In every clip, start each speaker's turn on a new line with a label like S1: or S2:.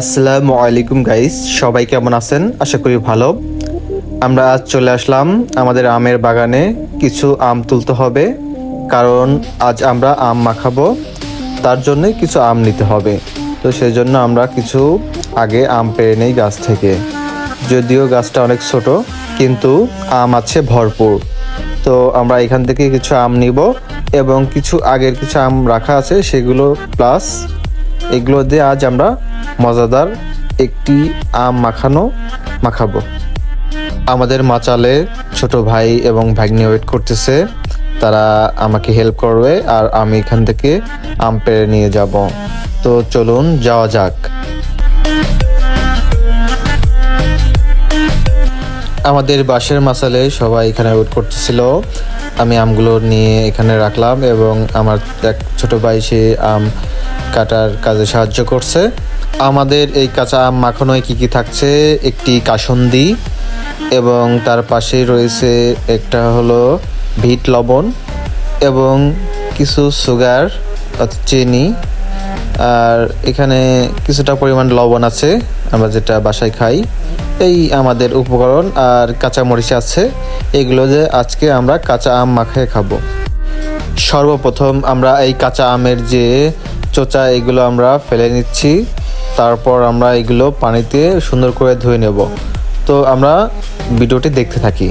S1: আসসালামু আলাইকুম গাইস সবাই কেমন আছেন? আশা করি ভালো। আমরা আজ চলে আসলাম আমাদের আমের বাগানে। কিছু আম তুলতে হবে, কারণ আজ আমরা আম মাখাবো। তার জন্য কিছু আম নিতে হবে। তো সেই জন্য আমরা কিছু আগে আম পেরে নেই গাছ থেকে। যদিও গাছটা অনেক ছোট, কিন্তু আম আছে ভরপুর। তো আমরা এখান থেকে কিছু আম নিব, এবং কিছু আগের কিছু আম রাখা আছে, সেগুলো প্লাস এগুলো দিয়ে আজ আমরা মজাদার একটি আম মাখানো মাখাবো। আমাদের মাচালে ছোট ভাই এবং ভাগ্নি ওয়েট করতেছে। তারা আমাকে হেল্প করবে আর আমি এখান থেকে আম পেড়ে নিয়ে যাব। তো চলুন, যাওয়া যাক। আমাদের বাসের মাসালে সবাই এখানে ওয়েট করতেছিল। আমি আমগুলো নিয়ে এখানে রাখলাম এবং আমার এক ছোট ভাই সে আম কাটার কাজে সাহায্য করছে। আমাদের এই কাঁচা আম মাখানোয় কী কী থাকছে? একটি কাসন্দি এবং তার পাশেই রয়েছে একটা হলো ভিট লবণ এবং কিছু সুগার, অর্থাৎ চিনি। আর এখানে কিছুটা পরিমাণ লবণ আছে। আমরা যেটা বাসায় খাই, এই আমাদের উপকরণ আর কাঁচা মরিচ আছে। এগুলো যে আজকে আমরা কাঁচা আম মাখিয়ে খাব। সর্বপ্রথম আমরা এই কাঁচা আমের যে চোচা, এগুলো আমরা ফেলে নিচ্ছি। তারপর আমরা এগুলো পানিতে সুন্দর করে ধুয়ে নেব। তো আমরা ভিডিওটি দেখতে থাকি।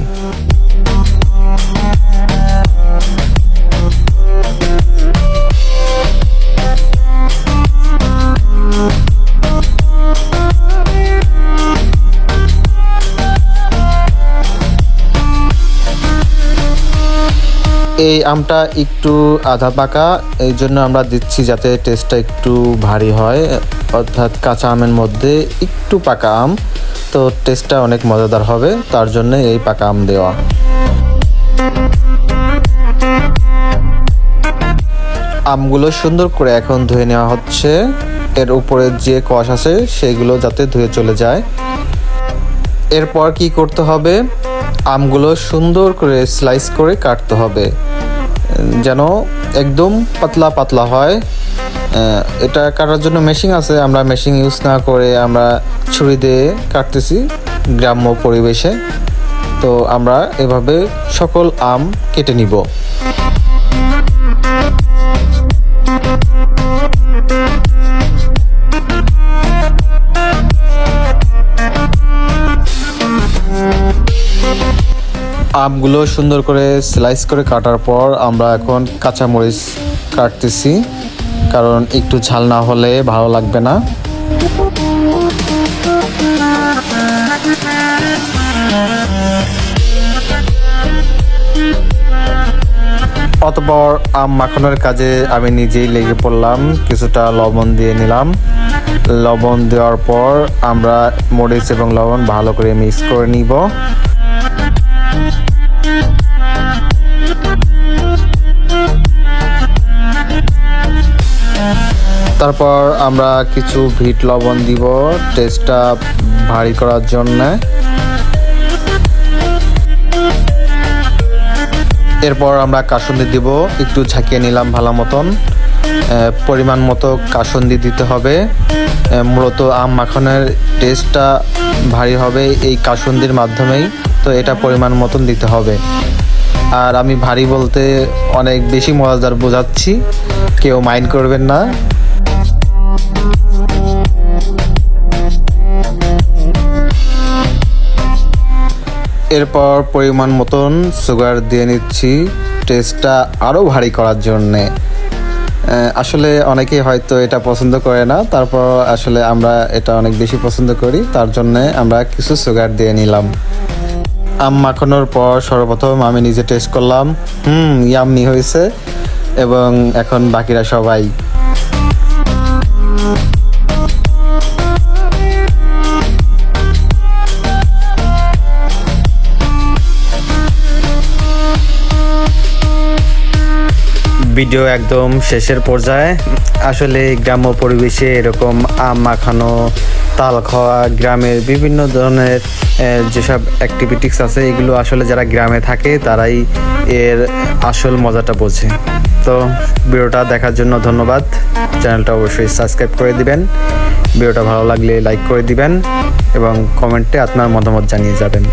S1: এই আমটা একটু আধা পাকা, এই জন্য আমরা দিচ্ছি যাতে টেস্টটা একটু ভারী হয়, অর্থাৎ কাঁচা আমের মধ্যে একটু পাকা আম, তো টেস্টটা অনেক মজাদার হবে, তার জন্য এই পাকা আম দেওয়া। আমগুলো সুন্দর করে এখন ধুয়ে নেওয়া হচ্ছে, এর উপরে যে কষ আছে সেগুলো যাতে ধুয়ে চলে যায়। এরপর কি করতে হবে? আমগুলো সুন্দর করে স্লাইস করে কাটতে হবে। যেন একদম পাতলা পাতলা হয়। এটা কাটার জন্য মেশিন আছে, আমরা মেশিন ইউজ না করে আমরা ছুরি দিয়ে কাটতেছি গ্রাম্য পরিবেশে। তো আমরা এভাবে সকল আম কেটে নিব। আমগুলো সুন্দর করে স্লাইস করে কাটার পর আমরা এখন কাঁচা মরিচ কাটতেছি। কারণ একটু ঝাল না হলে ভালো লাগবে না। অতপর আম মাখানোর কাজে আমি নিজেই লেগে পড়লাম। কিছুটা লবণ দিয়ে নিলাম। লবণ দেওয়ার পর আমরা মরিচ এবং লবণ ভালো করে মিক্স করে নিব। তারপর আমরা কিছু ভিট লবণ দিব টেস্টটা ভারী করার জন্য। এরপর আমরা কাসুন্দি দিব, একটু ঝাঁকিয়ে নিলাম ভালো মতন। পরিমাণ মতো কাসুন্দি দিতে হবে। মূলত আম মাখনের টেস্টটা ভারী হবে এই কাসুন্দির মাধ্যমেই, তো এটা পরিমাণ মতন দিতে হবে। আর আমি ভারী বলতে অনেক বেশি মজাদার বোঝাচ্ছি, কেউ মাইন্ড করবেন না। এরপর পরিমাণ মতন সুগার দিয়ে নিচ্ছি। টেস্টটা আরও ভারী করার জন্যে। আসলে অনেকেই হয়তো এটা পছন্দ করে না, তারপর আসলে আমরা এটা অনেক বেশি পছন্দ করি, তার জন্যে আমরা কিছু সুগার দিয়ে নিলাম। আম মাখানোর পর সর্বপ্রথম আমি নিজে টেস্ট করলাম। হুম ইয়াম্মি হয়েছে। এবং এখন বাকিরা সবাই। ভিডিও একদম শেষের পর্যায়ে। আসলে গ্রাম্য পরিবেশে এরকম আম মাখানো, তাল খাওয়া, গ্রামের বিভিন্ন ধরনের যেসব অ্যাক্টিভিটিস আছে, এগুলো আসলে যারা গ্রামে থাকে, তারাই এর আসল মজাটা বোঝে। তো ভিডিওটা দেখার জন্য ধন্যবাদ। চ্যানেলটা অবশ্যই সাবস্ক্রাইব করে দিবেন। ভিডিওটা ভালো লাগলে লাইক করে দিবেন এবং কমেন্টে আপনার মতামত জানিয়ে যাবেন।